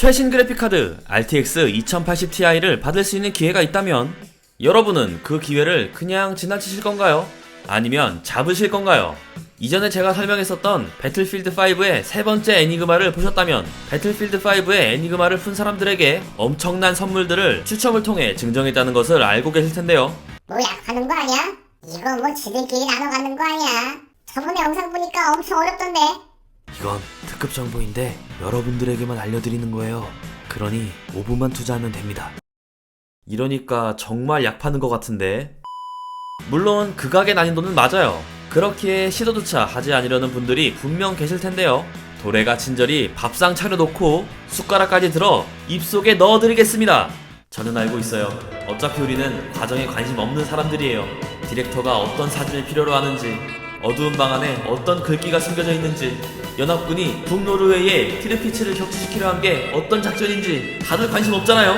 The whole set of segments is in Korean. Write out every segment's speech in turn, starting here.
최신 그래픽카드 RTX 2080ti를 받을 수 있는 기회가 있다면 여러분은 그 기회를 그냥 지나치실 건가요? 아니면 잡으실 건가요? 이전에 제가 설명했었던 배틀필드 5의 세 번째 애니그마를 보셨다면 배틀필드 5의 애니그마를 푼 사람들에게 엄청난 선물들을 추첨을 통해 증정했다는 것을 알고 계실 텐데요. 뭐 약하는 거 아니야? 이거 뭐 지들끼리 나눠 갖는 거 아니야? 저번에 영상 보니까 엄청 어렵던데. 이건 특급 정보인데 여러분들에게만 알려드리는 거예요. 그러니 5분만 투자하면 됩니다. 이러니까 정말 약 파는 것 같은데. 물론 극악의 난이도는 맞아요. 그렇기에 시도조차 하지 않으려는 분들이 분명 계실 텐데요. 도래가 친절히 밥상 차려놓고 숟가락까지 들어 입속에 넣어드리겠습니다. 저는 알고 있어요. 어차피 우리는 과정에 관심 없는 사람들이에요. 디렉터가 어떤 사진을 필요로 하는지, 어두운 방 안에 어떤 글귀가 숨겨져 있는지, 연합군이 북노르웨이에 티르피츠를 격추시키려 한 게 어떤 작전인지 다들 관심 없잖아요.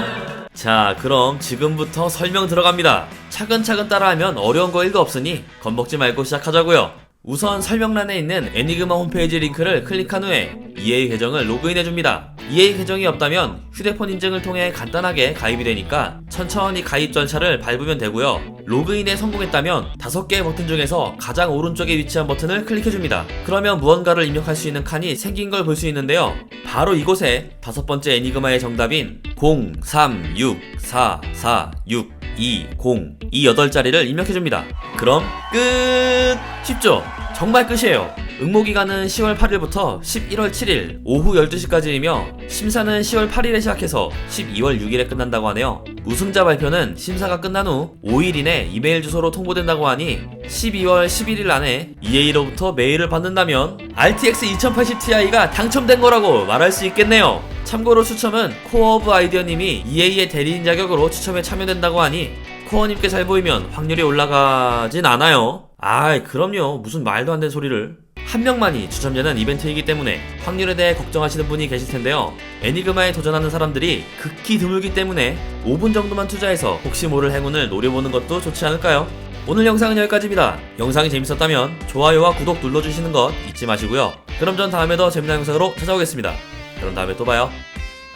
자, 그럼 지금부터 설명 들어갑니다. 차근차근 따라하면 어려운 거 1도 없으니 겁먹지 말고 시작하자고요. 우선 설명란에 있는 애니그마 홈페이지 링크를 클릭한 후에 EA 계정을 로그인해줍니다. EA 계정이 없다면 휴대폰 인증을 통해 간단하게 가입이 되니까 천천히 가입 전차를 밟으면 되고요. 로그인에 성공했다면 5개의 버튼 중에서 가장 오른쪽에 위치한 버튼을 클릭해줍니다. 그러면 무언가를 입력할 수 있는 칸이 생긴 걸 볼 수 있는데요. 바로 이곳에 다섯 번째 애니그마의 정답인 0, 3, 6, 4, 4, 6, 2, 0, 이 8자리를 입력해줍니다. 그럼 끝! 쉽죠? 정말 끝이에요. 응모 기간은 10월 8일부터 11월 7일 오후 12시까지이며 심사는 10월 8일에 시작해서 12월 6일에 끝난다고 하네요. 우승자 발표는 심사가 끝난 후 5일 이내 이메일 주소로 통보된다고 하니 12월 11일 안에 EA로부터 메일을 받는다면 RTX 2080ti가 당첨된 거라고 말할 수 있겠네요. 참고로 추첨은 코어 오브 아이디어님이 EA의 대리인 자격으로 추첨에 참여된다고 하니 코어님께 잘 보이면 확률이 올라가진 않아요. 아이, 그럼요. 무슨 말도 안 되는 소리를. 한 명만이 추첨되는 이벤트이기 때문에 확률에 대해 걱정하시는 분이 계실 텐데요. 애니그마에 도전하는 사람들이 극히 드물기 때문에 5분 정도만 투자해서 혹시 모를 행운을 노려보는 것도 좋지 않을까요? 오늘 영상은 여기까지입니다. 영상이 재밌었다면 좋아요와 구독 눌러주시는 것 잊지 마시고요. 그럼 전 다음에 더 재미난 영상으로 찾아오겠습니다. 그럼 다음에 또 봐요.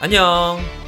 안녕!